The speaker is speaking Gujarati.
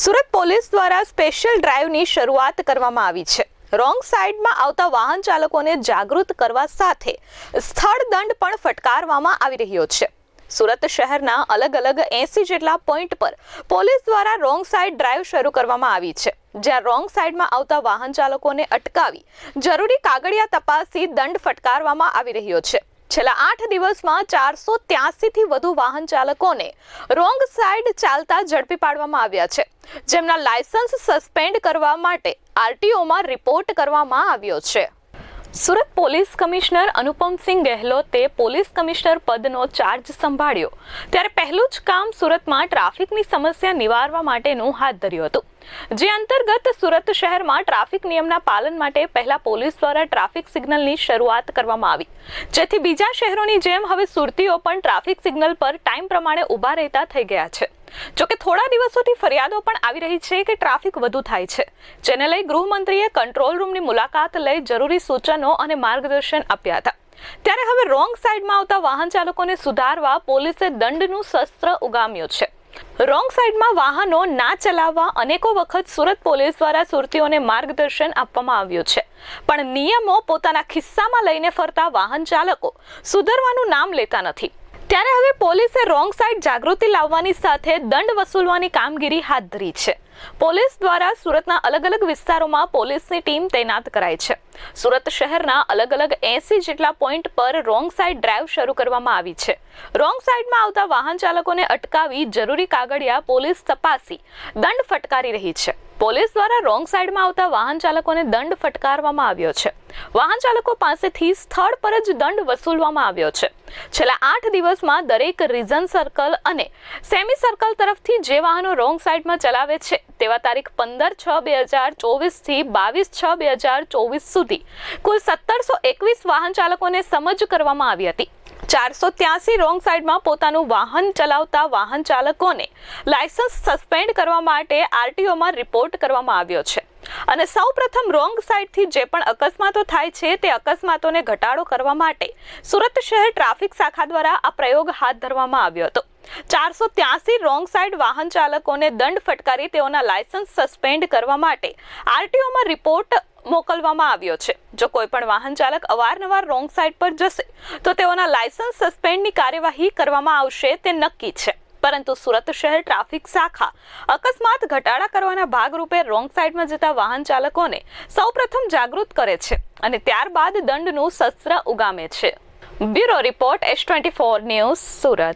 સુરત પોલીસ દ્વારા સ્પેશિયલ ડ્રાઈવની શરૂઆત કરવામાં આવી છે. રોંગ સાઈડમાં આવતા વાહન ચાલકોને જાગૃત કરવા સાથે સ્થળ દંડ પણ ફટકારવામાં આવી રહ્યો છે. સુરત શહેરના અલગ અલગ એસી જેટલા પોઈન્ટ પર પોલીસ દ્વારા રોંગ સાઈડ ડ્રાઈવ શરૂ કરવામાં આવી છે. જ્યાં રોંગ સાઈડમાં આવતા વાહન ચાલકોને અટકાવી જરૂરી કાગળિયા તપાસી દંડ ફટકારવામાં આવી રહ્યો છે. છેલ્લા આઠ દિવસમાં ચારસો ત્યાસીથી વધુ વાહન ચાલકોને રોંગ સાઈડ ચાલતા ઝડપી પાડવામાં આવ્યા છે. જેમના લાયસન્સ સસ્પેન્ડ કરવા માટે આરટીઓમાં રિપોર્ટ કરવામાં આવ્યો છે. સુરત પોલીસ કમિશનર અનુપમસિંહ ગેહલોતે પોલીસ કમિશનર પદનો ચાર્જ સંભાળ્યો. ત્યારે પહેલું જ કામ સુરતમાં ટ્રાફિકની સમસ્યા નિવારવા માટેનું હાથ ધર્યું હતું. જે અંતર્ગત સુરત શહેરમાં ટ્રાફિક નિયમના પાલન માટે પહેલા પોલીસ દ્વારા ટ્રાફિક સિગ્નલની શરૂઆત કરવામાં આવી. જેથી બીજા શહેરોની જેમ હવે સુરતીઓ પણ ટ્રાફિક સિગ્નલ પર ટાઈમ પ્રમાણે ઊભા રહેતા થઈ ગયા છે. જોકે થોડા દિવસોથી ફરિયાદો પણ આવી રહી છે કે ટ્રાફિક વધુ થાય છે. જેને લઈ ગૃહમંત્રીએ કંટ્રોલ રૂમની મુલાકાત લઈ જરૂરી સૂચનો અને માર્ગદર્શન આપ્યા હતા. ત્યારે હવે રોંગ સાઈડમાં આવતા વાહન ચાલકોને સુધારવા પોલીસે દંડનું શસ્ત્ર ઉગામ્યું છે. રોંગ સાઈડમાં વાહનો ના ચલાવવા અનેકો વખત સુરત પોલીસ દ્વારા સુરતીઓને માર્ગદર્શન આપવામાં આવ્યું છે. પણ નિયમો પોતાના ખિસ્સામાં લઈને ફરતા વાહન ચાલકો સુધરવાનું નામ લેતા નથી. ત્યારે હવે પોલીસે રોંગ સાઈડ જાગૃતિ લાવવાની સાથે દંડ વસૂલવાની કામગીરી હાથ ધરી છે. પોલીસ દ્વારા સુરતના અલગ અલગ વિસ્તારોમાં પોલીસની ટીમ તૈનાત કરાઈ છે. સુરત શહેરના અલગ અલગ એસી જેટલા પોઈન્ટ પર રોંગ સાઈડ ડ્રાઈવ શરૂ કરવામાં આવી છે. રોંગ સાઈડમાં આવતા વાહન ચાલકોને અટકાવી જરૂરી કાગળિયા પોલીસ તપાસી દંડ ફટકારી રહી છે. પોલીસ દ્વારા રોંગ સાઈડમાં આવતા વાહન ચાલકોને દંડ ફટકારવામાં આવ્યો છે. વાહન ચાલકો પાસેથી સ્થળ પર જ દંડ વસૂલવામાં આવ્યો છે. છેલ્લા આઠ દિવસમાં દરેક રીઝન સર્કલ અને સેમી સર્કલ તરફથી જે વાહનો રોંગ સાઈડમાં ચલાવે છે, તેવા તારીખ પંદર છ બે હજાર ચોવીસથી બાવીસ છ બે હજાર ચોવીસ સુધી કુલ સત્તરસો એકવીસ વાહન ચાલકોને સમજ કરવામાં આવી હતી. ચારસો ત્યાસી રોંગ સાઈડમાં પોતાનું વાહન ચલાવતા વાહન ચાલકોને લાયસન્સ સસ્પેન્ડ કરવા માટે આરટીઓમાં રિપોર્ટ કરવામાં આવ્યો છે. અને સૌ પ્રથમ રોંગ સાઈડથી જે પણ અકસ્માતો થાય છે, તે અકસ્માતોને ઘટાડો કરવા માટે સુરત શહેર ટ્રાફિક શાખા દ્વારા આ પ્રયોગ હાથ ધરવામાં આવ્યો હતો. ચારસો ત્યાસી રોંગ સાઈડ વાહન ચાલકોને દંડ ફટકારી તેઓના લાયસન્સ સસ્પેન્ડ કરવા માટે આરટીઓમાં રિપોર્ટ મોકલવામાં આવ્યો છે. જો કોઈ પણ વાહન ચાલક અવારનવાર રોંગ સાઈડ પર જશે, તો તેઓના લાયસન્સ સસ્પેન્ડની કાર્યવાહી કરવામાં આવશે, તે નક્કી છે. પરંતુ સુરત શહેર ટ્રાફિક શાખા અકસ્માત ઘટાડા કરવાના ભાગરૂપે રોંગ સાઈડમાં જતા વાહન ચાલકોને સૌપ્રથમ જાગૃત કરે છે અને ત્યારબાદ દંડનું શસ્ત્ર ઉગામે છે. Bureau report S twenty four news Surat.